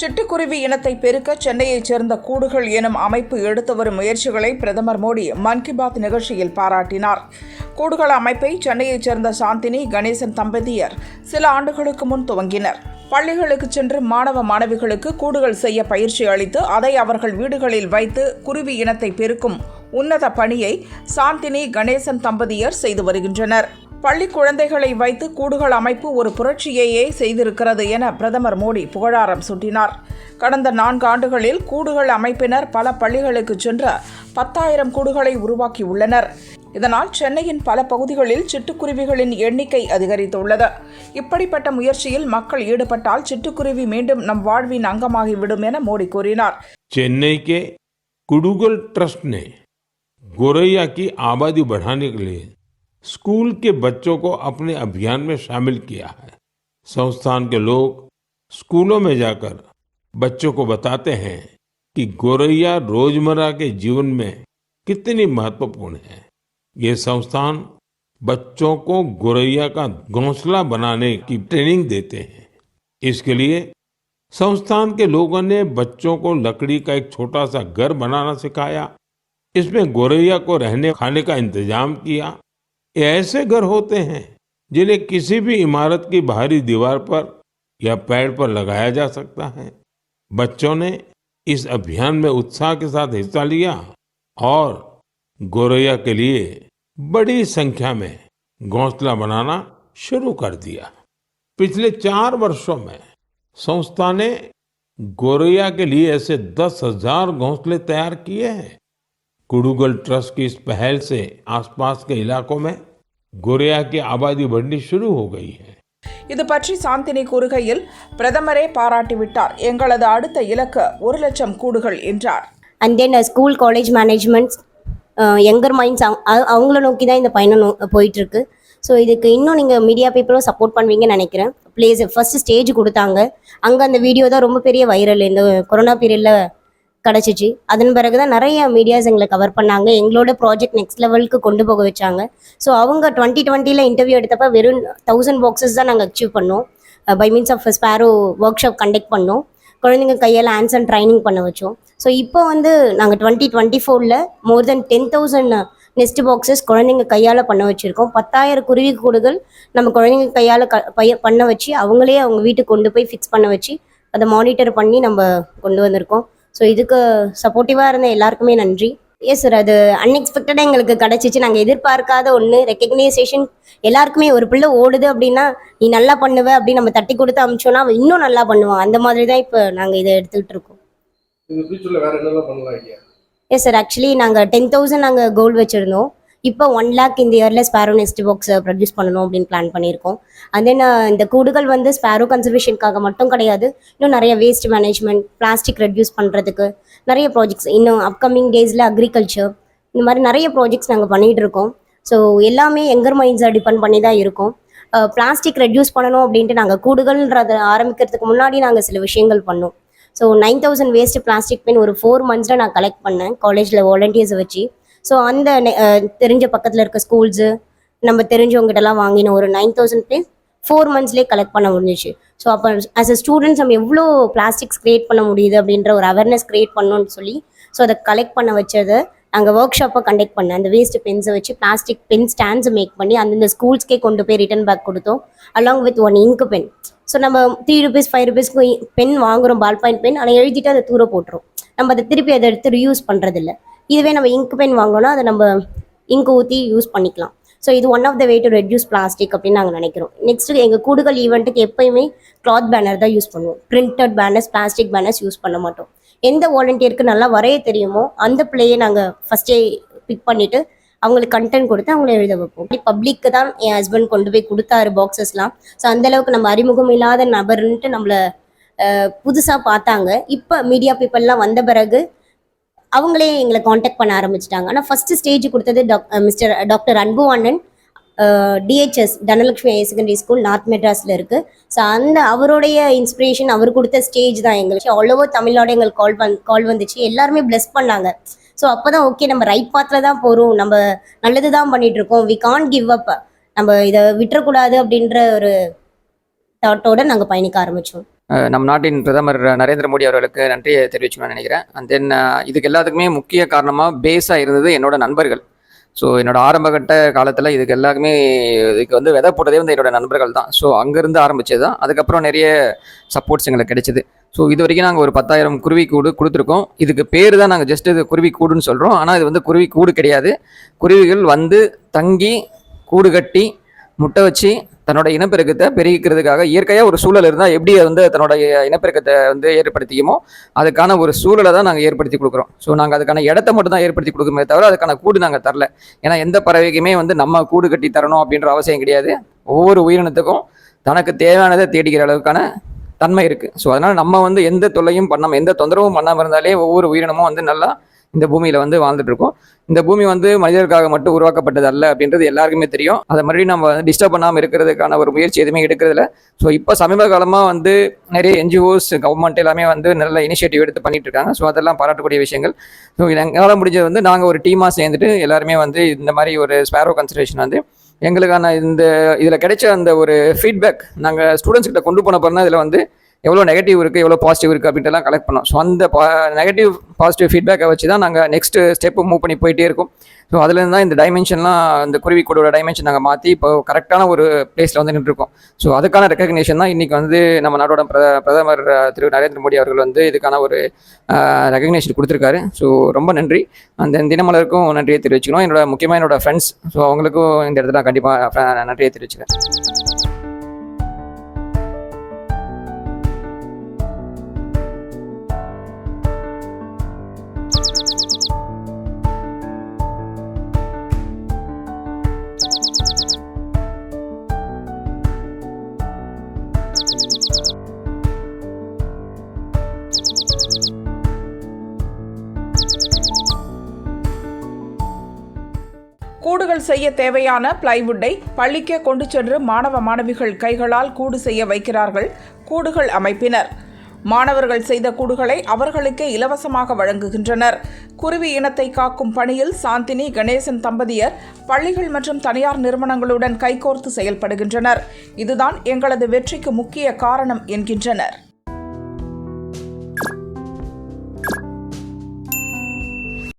சிட்டுக்குருவி இனத்தை பெருக்க சென்னையைச் சேர்ந்த கூடுகள் எனும் அமைப்பு எடுத்து வரும் முயற்சிகளை பிரதமர் மோடி மன் கி பாத் நிகழ்ச்சியில் பாராட்டினார். கூடுகள் அமைப்பை சென்னையைச் சேர்ந்த சாந்தினி கணேசன் தம்பதியர் சில ஆண்டுகளுக்கு முன் துவங்கினர். பள்ளிகளுக்கு சென்று மாணவ மாணவிகளுக்கு கூடுகள் செய்ய பயிற்சி அளித்து அதை அவர்கள் வீடுகளில் வைத்து குருவி இனத்தை பெருக்கும் உன்னத பணியை சாந்தினி கணேசன் தம்பதியர் செய்து வருகின்றனர். பள்ளி குழந்தைகளை வைத்து கூடுகள் அமைப்பு ஒரு புரட்சியையே செய்திருக்கிறது என பிரதமர் மோடி புகழாரம் சூட்டினார் கடந்த நான்கு ஆண்டுகளில் கூடுகள் அமைப்பினர் பல பள்ளிகளுக்கு சென்று பத்தாயிரம் கூடுகளை உருவாக்கியுள்ளனர் இதனால் சென்னையின் பல பகுதிகளில் சிட்டுக்குருவிகளின் எண்ணிக்கை அதிகரித்துள்ளது இப்படிப்பட்ட முயற்சியில் மக்கள் ஈடுபட்டால் சிட்டுக்குருவி மீண்டும் நம் வாழ்வின் அங்கமாகிவிடும் என மோடி கூறினார் चेन्नई के कुडुगल ट्रस्ट ने गोरैया की आबादी बढ़ाने के लिए स्कूल के बच्चों को अपने अभियान में शामिल किया है। संस्थान के लोग स्कूलों में जाकर बच्चों को बताते हैं कि गोरैया रोज़मर्रा के जीवन में कितनी महत्वपूर्ण है। ये संस्थान बच्चों को गोरैया का घोंसला बनाने की ट्रेनिंग देते हैं। इसके लिए संस्थान के लोगों ने बच्चों को लकड़ी का एक छोटा सा घर बनाना सिखाया। इसमें गोरैया को रहने खाने का इंतज़ाम किया। ये ऐसे घर होते हैं जिन्हें किसी भी इमारत की बाहरी दीवार पर या पेड़ पर लगाया जा सकता है। बच्चों ने इस अभियान में उत्साह के साथ हिस्सा लिया और गोरैया के लिए बड़ी संख्या में घोंसला बनाना शुरू कर दिया। पिछले चार वर्षों में संस्था ने गोरैया के लिए ऐसे दस हज़ार घोंसले तैयार किए हैं। कुडुगल ट्रस्ट की इस पहल से आसपास के इलाकों में गोरैया की आबादी बढ़नी शुरू हो गई है இது பற்றி சாந்தினி கூறுகையில் பிரதமரே பாராட்டிவிட்டார் எங்களது அடுத்த இலக்கு ஒரு லட்சம் கூடுகள் என்றார் and then school college managements younger minds அவங்கள நோக்கி தான் இந்த பயணம் நோ போயிட்டுருக்கு ஸோ இதுக்கு இன்னும் நீங்கள் மீடியா பீப்புளும் சப்போர்ட் பண்ணுவீங்கன்னு நினைக்கிறேன் ப்ளேஸ் ஃபர்ஸ்ட் ஸ்டேஜ் கொடுத்தாங்க அங்கே அந்த வீடியோ தான் ரொம்ப பெரிய வைரல் இந்த கொரோனா பீரியடில் கிடச்சிச்சு. அதன் பிறகு தான் நிறைய மீடியாஸ் எங்களை கவர் பண்ணாங்க. எங்களோட ப்ராஜெக்ட் நெக்ஸ்ட் லெவலுக்கு கொண்டு போக வச்சாங்க. ஸோ அவங்க டுவெண்ட்டி டுவெண்ட்டியில் இன்டர்வியூ எடுத்தப்ப வெறும் தௌசண்ட் பாக்ஸஸ் தான் நாங்கள் அச்சீவ் பண்ணோம். By means of sparrow workshop conduct பண்ணோம். குழந்தைங்க கையால் ஆன்சர் ட்ரைனிங் பண்ண வச்சோம். ஸோ இப்போ வந்து நாங்கள் டுவெண்ட்டி டுவெண்ட்டி ஃபோரில் more than ten thousand nest boxes குழந்தைங்க கையால் பண்ண வச்சுருக்கோம். பத்தாயிரம் குருவி கூடுகள் நம்ம குழந்தைங்க கையால் க பைய பண்ண வச்சு அவங்களே அவங்க வீட்டுக்கு கொண்டு போய் ஃபிக்ஸ் பண்ண வச்சு அதை மானிட்டர் பண்ணி நம்ம கொண்டு வந்திருக்கோம். ஸோ இதுக்கு சப்போர்ட்டிவாக இருந்த எல்லாருக்குமே நன்றி. எஸ் சார் அது அன்எக்ஸ்பெக்டடாக எங்களுக்கு கிடச்சிச்சு. நாங்கள் எதிர்பார்க்காத ஒன்று ரெக்கக்னைசேஷன் எல்லாருக்குமே ஒரு பிள்ளை ஓடுது அப்படின்னா நீ நல்லா பண்ணுவ அப்படின்னு நம்ம தட்டி கொடுத்து அமிச்சோன்னா அவன் இன்னும் நல்லா பண்ணுவான் அந்த மாதிரி தான் இப்போ நாங்கள் இதை எடுத்துக்கிட்டு இருக்கோம். எஸ் சார் ஆக்சுவலி நாங்கள் டென் தௌசண்ட் நாங்கள் கோல் வச்சுருந்தோம். இப்போ ஒன் லேக் இந்த இயரில் ஸ்பேரோ நெஸ்ட் பாக்ஸ் ப்ரொடியூஸ் பண்ணணும் அப்படின்னு பிளான் பண்ணியிருக்கோம். அண்ட் தென் uh, இந்த கூடுகள் வந்து ஸ்பேரோ கன்சர்வேஷனுக்காக மட்டும் கிடையாது. இன்னும் நிறைய வேஸ்ட் மேனேஜ்மெண்ட் பிளாஸ்டிக் ரெடியூஸ் பண்ணுறதுக்கு நிறைய ப்ராஜெக்ட்ஸ் இன்னும் அப்கமிங் டேஸில் அக்ரிகல்ச்சர் இந்த மாதிரி நிறைய ப்ராஜெக்ட்ஸ் நாங்கள் பண்ணிகிட்டு இருக்கோம். ஸோ எல்லாமே எங்கர் மைண்ட்ஸை டிபெண்ட் பண்ணி தான் இருக்கும். பிளாஸ்டிக் ரெடியூஸ் பண்ணணும் அப்படின்ட்டு நாங்கள் கூடுகள்ன்றதை ஆரம்பிக்கிறதுக்கு முன்னாடி நாங்கள் சில விஷயங்கள் பண்ணோம். So nine thousand waste plastic pen ஒரு ஃபோர் மந்த்ஸில் நான் கலெக்ட் பண்ணேன். காலேஜில் வாலண்டியர்ஸை வச்சு. ஸோ அந்த நெ- தெரிஞ்ச பக்கத்தில் இருக்க ஸ்கூல்ஸு நம்ம தெரிஞ்சவங்ககிட்டலாம் வாங்கின ஒரு நைன் தௌசண்ட் பிளேஸ் ஃபோர் மந்த்ஸ்லேயே கலெக்ட் பண்ண முடிஞ்சிச்சு. ஸோ அப்போ ஆஸ் அ ஸ்டூடெண்ட்ஸ் நம்ம எவ்வளோ பிளாஸ்டிக்ஸ் க்ரியேட் பண்ண முடியுது அப்படின்ற ஒரு அவேர்னஸ் க்ரியேட் பண்ணணும்னு சொல்லி ஸோ அதை கலெக்ட் பண்ண வச்சது நாங்கள் ஒர்க் ஷாப்பை கண்டக்ட் பண்ணேன். அந்த வேஸ்ட் பென்ஸை வச்சு பிளாஸ்டிக் பென் ஸ்டாண்ட்ஸை மேக் பண்ணி அந்தந்த ஸ்கூல்ஸ்க்கே கொண்டு போய் ரிட்டன் பேக் கொடுத்தோம் along with one ink pen so நம்ம த்ரீ ருபீஸ் ஃபைவ் ருபீஸ்க்கு பென் வாங்குறோம் பால் பாயிண்ட் பென் ஆனால் எழுதிட்டு அதை தூர போட்டுரும். நம்ம அதை திருப்பி அதை எடுத்து ரியூஸ் பண்ணுறதில்ல இதுவே நம்ம இங்க் பென் வாங்கினோம்னா அதை நம்ம இங்க் ஊற்றி யூஸ் பண்ணிக்கலாம். ஸோ இது one of the way to reduce plastic அப்படின்னு நாங்கள் நினைக்கிறோம். நெக்ஸ்ட் எங்கள் கூடுகள் ஈவெண்ட்டுக்கு எப்பயுமே கிளாத் பேனர் தான் யூஸ் பண்ணுவோம். Printed banners plastic banners use பண்ண மாட்டோம். எந்த வாலண்டியருக்கு நல்லா வரைய தெரியுமோ அந்த பிள்ளையை நாங்கள் ஃபஸ்ட்டே பிக் பண்ணிவிட்டு அவங்களுக்கு கண்டென்ட் கொடுத்து அவங்கள எழுத வைப்போம். பப்ளிக்கு தான் என் ஹஸ்பண்ட் கொண்டு போய் கொடுத்தாரு பாக்ஸஸ்லாம் ஸோ அந்தளவுக்கு நம்ம அறிமுகம் இல்லாத நபர்ன்ட்டு நம்மளை புதுசாக பார்த்தாங்க. இப்போ மீடியா பீப்புளெலாம் வந்த பிறகு அவங்களே எங்களை காண்டாக்ட் பண்ண ஆரம்பிச்சிட்டாங்க. ஆனால் ஃபர்ஸ்ட் ஸ்டேஜ் கொடுத்தது டாக் மிஸ்டர் டாக்டர் அன்பு அண்ணன் DHS Dhanalakshmi higher secondary school north மெட்ராஸில் இருக்குது ஸோ அந்த அவருடைய இன்ஸ்பிரேஷன் அவர் கொடுத்த ஸ்டேஜ் தான் எங்களுக்கு. ஆல் ஓவர் தமிழ்நாடு எங்களுக்கு கால் வந் கால் வந்துச்சு. எல்லாருமே ப்ளெஸ் பண்ணாங்க. ஸோ அப்போ தான் ஓகே நம்ம ரைட் பாத்தில் தான் போகிறோம் நம்ம நல்லது தான் பண்ணிட்டு இருக்கோம் வி கான் கிவ் அப் நம்ம இதை விட்டுறக்கூடாது அப்படின்ற ஒரு தாட்டோட நாங்கள் பயணிக்க ஆரம்பித்தோம் நம் நாட்டின் பிரதமர் நரேந்திர மோடி அவர்களுக்கு நன்றியை தெரிவிச்சுக்கணும்னு நினைக்கிறேன். அண்ட் தென் இதுக்கு எல்லாத்துக்குமே முக்கிய காரணமாக பேஸாக இருந்தது என்னோட நண்பர்கள். ஸோ என்னோட ஆரம்பகட்ட காலத்தில் இதுக்கு எல்லாருக்குமே இதுக்கு வந்து விதை போட்டதே வந்து என்னோட நண்பர்கள் தான். ஸோ அங்கேருந்து ஆரம்பிச்சது தான். அதுக்கப்புறம் நிறைய சப்போர்ட்ஸ் எங்களுக்கு கிடைச்சிது. ஸோ இது வரைக்கும் நாங்கள் ஒரு பத்தாயிரம் குருவி கூடு கொடுத்துருக்கோம். இதுக்கு பேர் தான் நாங்கள் ஜஸ்ட் இது குருவி கூடுன்னு சொல்கிறோம் ஆனால் இது வந்து குருவி கூடு கிடையாது. குருவிகள் வந்து தங்கி கூடு கட்டி முட்டை வச்சு தன்னோட இனப்பெருக்கத்தை பெருகிக்கிறதுக்காக இயற்கையாக ஒரு சூழல் இருந்தால் எப்படி வந்து தன்னோட இனப்பெருக்கத்தை வந்து ஏற்படுத்திக்குமோ அதுக்கான ஒரு சூழலை தான் நாங்கள் ஏற்படுத்தி கொடுக்குறோம். ஸோ நாங்கள் அதுக்கான இடத்த மட்டும் தான் ஏற்படுத்தி கொடுக்குமே தவிர அதுக்கான கூடு நாங்கள் தரல. ஏன்னா எந்த பறவைக்குமே வந்து நம்ம கூடு கட்டி தரணும் அப்படின்ற அவசியம் கிடையாது. ஒவ்வொரு உயிரினத்துக்கும் தனக்கு தேவையானதை தேடிக்கிற அளவுக்கான தன்மை இருக்குது ஸோ அதனால் நம்ம வந்து எந்த தொல்லையும் பண்ணாமல் எந்த தொந்தரவும் பண்ணாமல் இருந்தாலே ஒவ்வொரு உயிரினமும் வந்து நல்லா இந்த பூமியில் வந்து வாழ்ந்துட்டு இருக்கோம் இந்த பூமி வந்து மனிதருக்காக மட்டும் உருவாக்கப்பட்டது அல்ல அப்படின்றது எல்லாருக்குமே தெரியும். அதை மறுபடியும் நம்ம டிஸ்டர்ப் பண்ணாமல் இருக்கிறதுக்கான ஒரு முயற்சி எதுவுமே எடுக்கிறதுல ஸோ இப்போ சமீப காலமாக வந்து நிறைய என்ஜிஓஸ் கவர்மெண்ட் எல்லாமே வந்து நல்ல இனிஷியேட்டிவ் எடுத்து பண்ணிட்டு இருக்காங்க ஸோ அதெல்லாம் பாராட்டக்கூடிய விஷயங்கள். ஸோ எங்களால் முடிஞ்சது வந்து நாங்கள் ஒரு டீமாக சேர்ந்துட்டு எல்லாருமே வந்து இந்த மாதிரி ஒரு ஸ்பேரோ கன்சர்வேஷன் வந்து எங்களுக்கான இந்த இதில் கிடைச்ச அந்த ஒரு ஃபீட்பேக் நாங்கள் ஸ்டூடெண்ட்ஸ்கிட்ட கொண்டு போன பிறகு இதில் வந்து எவ்வளோ நெகட்டிவ் இருக்குது எவ்வளோ பாசிட்டிவ் இருக்குது அப்படின்ட்டுலாம் கலெக்ட் பண்ணோம். ஸோ அந்த நெகட்டிவ் பாசிட்டிவ் ஃபீட்பேக்கை வச்சு தான் நாங்கள் நெக்ஸ்ட் ஸ்டெப்பு மூவ் பண்ணி போயிட்டே இருக்கோம். ஸோ அதுலேருந்து தான் இந்த டைமென்ஷன்லாம் இந்த குருவி கூடோட டைமென்ஷன் நாங்கள் மாற்றி இப்போ கரெக்டான ஒரு பிளேஸில் வந்து நின்றுருக்கோம் ஸோ அதுக்கான ரெக்கக்னேஷன் தான் இன்றைக்கி வந்து நம்ம நாடோட பிரத பிரதமர் திரு நரேந்திர மோடி அவர்கள் வந்து இதுக்கான ஒரு ரெக்கக்னேஷன் கொடுத்துருக்காரு. ஸோ ரொம்ப நன்றி. அந்த தினமலருக்கும் நன்றியை தெரிவிச்சுக்கணும் என்னோட முக்கியமாக என்னோட ஃப்ரெண்ட்ஸ் ஸோ அவங்களுக்கும் இந்த இடத்துல கண்டிப்பாக நன்றியை தெரிவிச்சுக்கிறேன். கூடுகள் செய்ய தேவையான பிளைவுட்டை பள்ளிக்கே கொண்டு சென்று மாணவ மாணவிகள் கைகளால் கூடு செய்ய வைக்கிறார்கள். கூடுகள் அமைப்பினர். மாணவர்கள் செய்த கூடுகளை அவர்களுக்கே இலவசமாக வழங்குகின்றனர். குருவி இனத்தை காக்கும் பணியில் சாந்தினி கணேசன் தம்பதியர் பள்ளிகள் மற்றும் தனியார் நிறுவனங்களுடன் கைகோர்த்து செயல்படுகின்றனர். இதுதான் எங்களது வெற்றிக்கு முக்கிய காரணம் என்கின்றனர்.